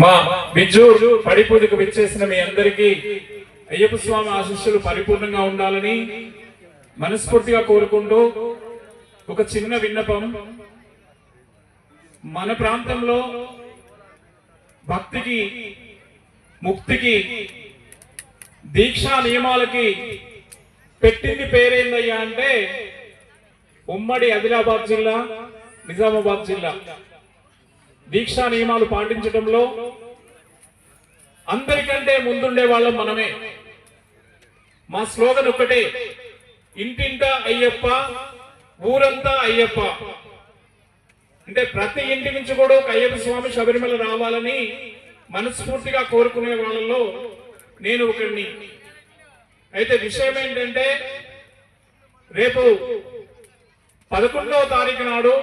మా బిజ్జు పడిపూజకు విచ్చేసిన మీ అందరికీ అయ్యప్ప స్వామి ఆశీస్సులు పరిపూర్ణంగా ఉండాలని మనస్ఫూర్తిగా కోరుకుంటూ ఒక చిన్న విన్నపం. మన ప్రాంతంలో భక్తికి ముక్తికి దీక్షా నియమాలకి పెట్టింది పేరేందయ్యా అంటే ఉమ్మడి ఆదిలాబాద్ జిల్లా నిజామాబాద్ జిల్లా. దీక్షా నియమాలు పాటించడంలో అందరికంటే ముందుండే వాళ్ళం మనమే. మా స్లోగన్ ఒక్కటే ఇంటింటా అయ్యప్ప ఊరంతా అయ్యప్ప. అంటే ప్రతి ఇంటి నుంచి కూడా ఒక అయ్యప్ప స్వామి శబరిమల రావాలని మనస్ఫూర్తిగా కోరుకునే వాళ్ళలో నేను ఒకరిని అయితే విషయం ఏంటంటే రేపు పదకొండవ తారీఖు నాడు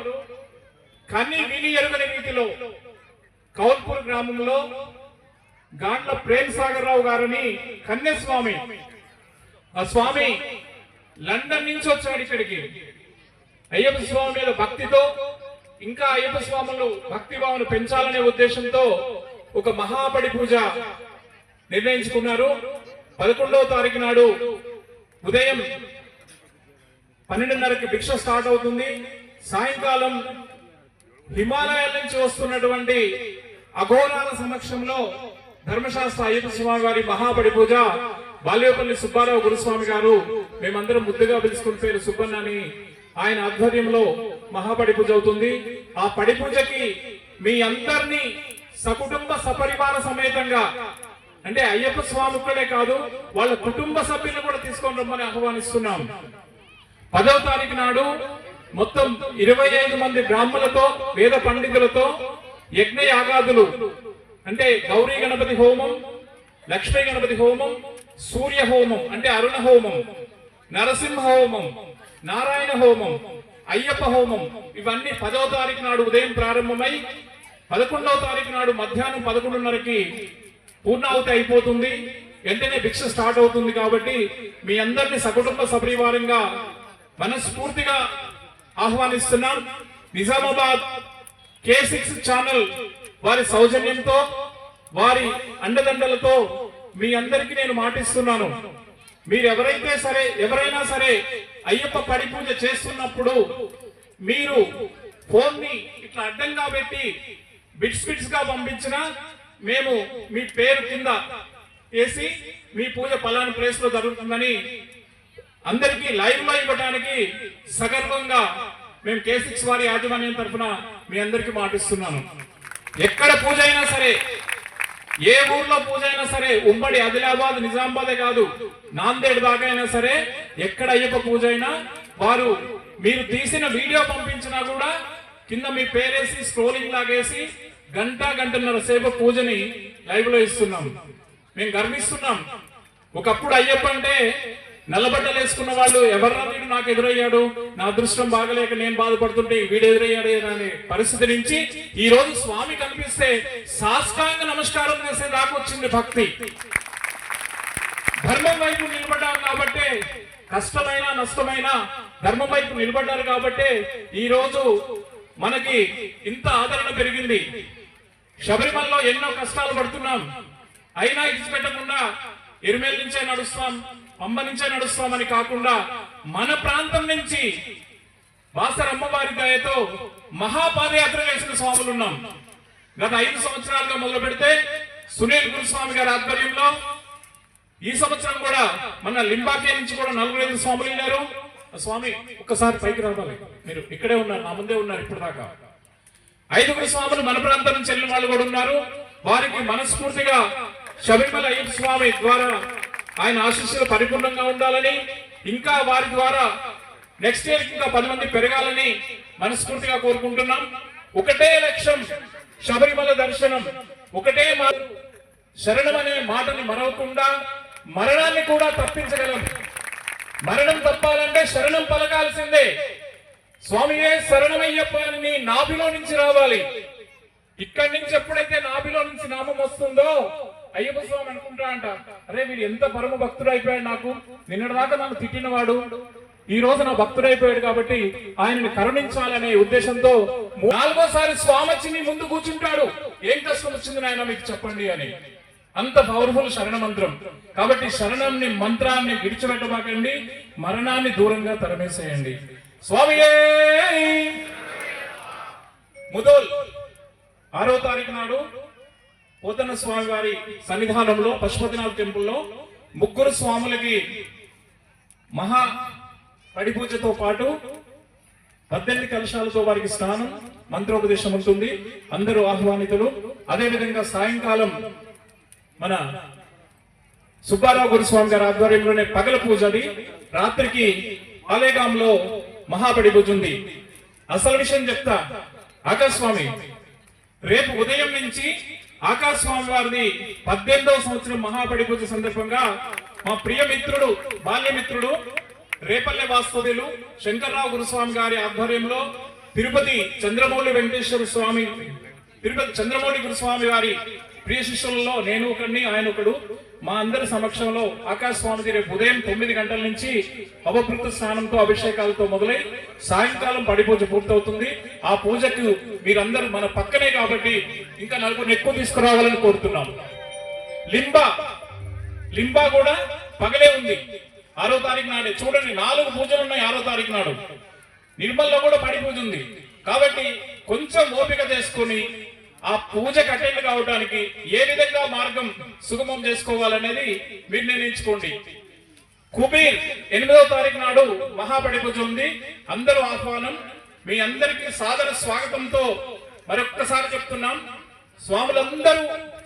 కానీ విని ఎరుగని రీతిలో కౌల్పూర్ గ్రామంలో గాండ్ల ప్రేమ్ సాగర్ రావు గారని కన్యస్వామి. ఆ స్వామి లండన్ నుంచి వచ్చాడు ఇక్కడికి. అయ్యప్ప స్వామి మీద భక్తితో ఇంకా అయ్యప్ప స్వాములు భక్తి భావన పెంచాలనే ఉద్దేశంతో ఒక మహాబడి పూజ నిర్ణయించుకున్నారు. పదకొండవ తారీఖు నాడు ఉదయం పన్నెండున్నరకి భిక్ష స్టార్ట్ అవుతుంది. సాయంకాలం హిమాలయాల నుంచి వస్తున్నటువంటి అఘోరాల సమక్షంలో ధర్మశాస్త్ర అయ్యప్ప స్వామి వారి మహాబడి పూజ. బాల్యపల్లి సుబ్బారావు గురుస్వామి గారు మేమందరం ముద్దుగా పిలుచుకుని పేరు సుబ్బన్నని ఆయన ఆధ్వర్యంలో మహాపడి పూజ అవుతుంది. ఆ పడి పూజకి మీ అందరినీ సకుటుంబ సపరివార సమేతంగా అంటే అయ్యప్ప స్వామి ఒక్కడే కాదు వాళ్ళ కుటుంబ సభ్యులు కూడా తీసుకొని రమ్మని ఆహ్వానిస్తున్నాం. పదవ తారీఖు నాడు మొత్తం ఇరవై ఐదు మంది బ్రాహ్మణులతో వేద పండితులతో యజ్ఞ యాగాదులు అంటే గౌరీ గణపతి హోమం లక్ష్మీ గణపతి హోమం సూర్య హోమం అంటే అరుణ హోమం నరసింహ హోమం నారాయణ హోమం అయ్యప్ప హోమం ఇవన్నీ పదవ తారీఖు నాడు ఉదయం ప్రారంభమై పదకొండవ తారీఖు నాడు మధ్యాహ్నం పదకొండున్నరకి పూర్ణాహుతి అయిపోతుంది. వెంటనే భిక్ష స్టార్ట్ అవుతుంది కాబట్టి మీ అందరినీ సకుటుంబ సపరివారంగా మనస్ఫూర్తిగా ఆహ్వానిస్తున్నాం నిజామాబాద్ కే సిక్స్ ఛానల్ వారి సౌజన్యంతో వారి అండదండలతో మీ అందరికీ నేను మాటిస్తున్నాను. మీరు ఎవరైతే సరే ఎవరైనా సరే అయ్యప్ప పరిపూజ చేస్తున్నప్పుడు మీరు ఫోన్ని ఇట్లా అడ్డంగా పెట్టి బిట్స్ బిట్స్గా పంపించినా మేము మీ పేరు కింద వేసి మీ పూజ పలాని ప్లేస్లో జరుగుతుందని అందరికీ లైవ్లో ఇవ్వడానికి సగర్వంగా మేము కే సిక్స్ వారి యాజమాన్యం తరఫున మీ అందరికీ మాటిస్తున్నాను. ఎక్కడ పూజ అయినా సరే ఏ ఊర్లో పూజ అయినా సరే ఉమ్మడి ఆదిలాబాద్ నిజామాబాదే కాదు నాందేడ్ దాకా అయినా సరే ఎక్కడ అయ్యప్ప పూజ అయినా వారు మీరు తీసిన వీడియో పంపించినా కూడా కింద మీ పేరేసి స్క్రోలింగ్ లాగేసి గంట గంటన్నర సేపు పూజని లైవ్లో ఇస్తున్నాం మేము గర్విస్తున్నాం. ఒకప్పుడు అయ్యప్ప అంటే నల్లబట్టలు వేసుకున్న వాళ్ళు ఎవర్రా వీడు నాకు ఎదురయ్యాడు? నా అదృష్టం బాగలేక నేను బాధపడుతుంటే వీడు ఎదురయ్యాడు అనే పరిస్థితి నుంచి ఈ రోజు స్వామి కనిపిస్తే సాష్టాంగ నమస్కారం చేసే రాకొచ్చింది భక్తి. ధర్మం వైపు నిలబడ్డారు కాబట్టి కష్టమైన నష్టమైన ధర్మం వైపు నిలబడ్డారు కాబట్టి ఈ రోజు మనకి ఇంత ఆదరణ పెరిగింది. శబరిమలలో ఎన్నో కష్టాలు పడుతున్నాం. అయినా ఇడిచిపెట్టకుండా ఎరుమేల నుంచే నడుస్తాం. పంబ నుంచే నడుస్తామని కాకుండా మన ప్రాంతం నుంచి బాసర అమ్మవారి దయతో మహాపాదయాత్ర చేసిన స్వాములు ఉన్నాం. గత ఐదు సంవత్సరాలుగా మొదలు పెడితే సునీల్ గురుస్వామి గారి ఆధ్వర్యంలో ఈ సంవత్సరం కూడా మన లింబాకే నుంచి కూడా నలుగురు ఐదు స్వాములు వెళ్ళారు. స్వామి ఒక్కసారి పైకి రావాలి. మీరు ఇక్కడే ఉన్నారు నా ముందే ఉన్నారు ఇప్పుడు దాకా ఐదుగురు స్వాములు మన ప్రాంతం నుంచి వెళ్ళిన వాళ్ళు కూడా ఉన్నారు. వారికి మనస్ఫూర్తిగా శబరిమల అయ్యప్ప స్వామి ద్వారా ఆయన ఆశీస్సులు పరిపూర్ణంగా ఉండాలని ఇంకా వారి ద్వారా నెక్స్ట్ ఇయర్ ఇంకా పది మంది పెరగాలని మనస్ఫూర్తిగా కోరుకుంటున్నాం. ఒకటే లక్ష్యం శబరిమల దర్శనం. ఒకటే శరణం అనే మాటని మరవకుండా మరణాన్ని కూడా తప్పించగలం. మరణం తప్పాలంటే శరణం పలకాల్సిందే. స్వామియే శరణమయ్యప్ప అని నీ నాభిలో నుంచి రావాలి. ఇక్కడి నుంచి ఎప్పుడైతే నాభిలో నుంచి నామం వస్తుందో అయ్యప్ప స్వామి అనుకుంటా అంట అరే వీడు ఎంత పరమ భక్తుడు అయిపోయాడు నాకు. నిన్నటిదాకా నన్ను తిట్టినవాడు. ఈ రోజు నా భక్తుడైపోయాడు కాబట్టి ఆయనని కరుణించాలనే ఉద్దేశంతో నాలుగోసారి స్వామి వచ్చి ముందు కూర్చుంటాడు. ఏం కష్టం వచ్చింది నాయన మీకు చెప్పండి అని. అంత పవర్ఫుల్ శరణ మంత్రం కాబట్టి శరణంని మంత్రాన్ని విడిచిపెట్టబాకండి. మరణాన్ని దూరంగా తరమేసేయండి. స్వామి ముదోల్! ఆరో తారీఖు నాడు పోతన స్వామి వారి సన్నిధానంలో పశుపతినాథ్ టెంపుల్లో ముగ్గురు స్వాములకి మహా పడిపూజతో పాటు పద్దెనిమిది కలశాలతో వారికి స్నానం మంత్రోపదేశం ఉంటుంది. అందరూ ఆహ్వానితులు. అదేవిధంగా సాయంకాలం మన సుబ్బారావు గురుస్వామి గారి ఆధ్వర్యంలోనే పగల పూజ అది. రాత్రికి ఆలేగాంలో మహాపడి పూజ ఉంది. అసలు విషయం చెప్తా. ఆకాశస్వామి రేపు ఉదయం నుంచి ఆకాశస్వామి వారిని పద్దెనిమిదవ సంవత్సరం మహాపడిపూజ సందర్భంగా మా ప్రియ మిత్రుడు బాల్యమిత్రుడు రేపల్లె వాస్తవ్యులు శంకర్రావు గురుస్వామి గారి ఆధ్వర్యంలో తిరుపతి చంద్రమౌళి వెంకటేశ్వర స్వామి తిరుపతి చంద్రమౌళి గురుస్వామి వారి ప్రియ శిష్యులలో నేను ఒకడిని ఆయన ఒకడు. మా అందరి సమక్షంలో ఆకాశ స్వామిజీ రేపు ఉదయం తొమ్మిది గంటల నుంచి అవభృత స్నానంతో అభిషేకాలతో మొదలై సాయంకాలం పడిపూజ పూర్తవుతుంది. ఆ పూజకు మీరందరూ మన పక్కనే కాబట్టి ఇంకా నలుగురిని ఎక్కువ తీసుకురావాలని కోరుతున్నాం లింబా లింబా కూడా పగలే ఉంది. ఆరో తారీఖు నాడే. చూడండి నాలుగు పూజలు ఉన్నాయి ఆరో తారీఖు నాడు. నిర్మల్లో కూడా పడి పూజ ఉంది. కాబట్టి కొంచెం ఓపిక చేసుకుని ఆ పూజకు అటెండ్ కావడానికి ఏ విధంగా మార్గం సుగమం చేసుకోవాలనేది మీరు నిర్ణయించుకోండి. కుబీర్ ఎనిమిదవ తారీఖు నాడు మహాపడి పూజ ఉంది. అందరూ ఆహ్వానం. మీ అందరికీ సాదర స్వాగతంతో మరొక్కసారి చెప్తున్నాం. స్వాములందరూ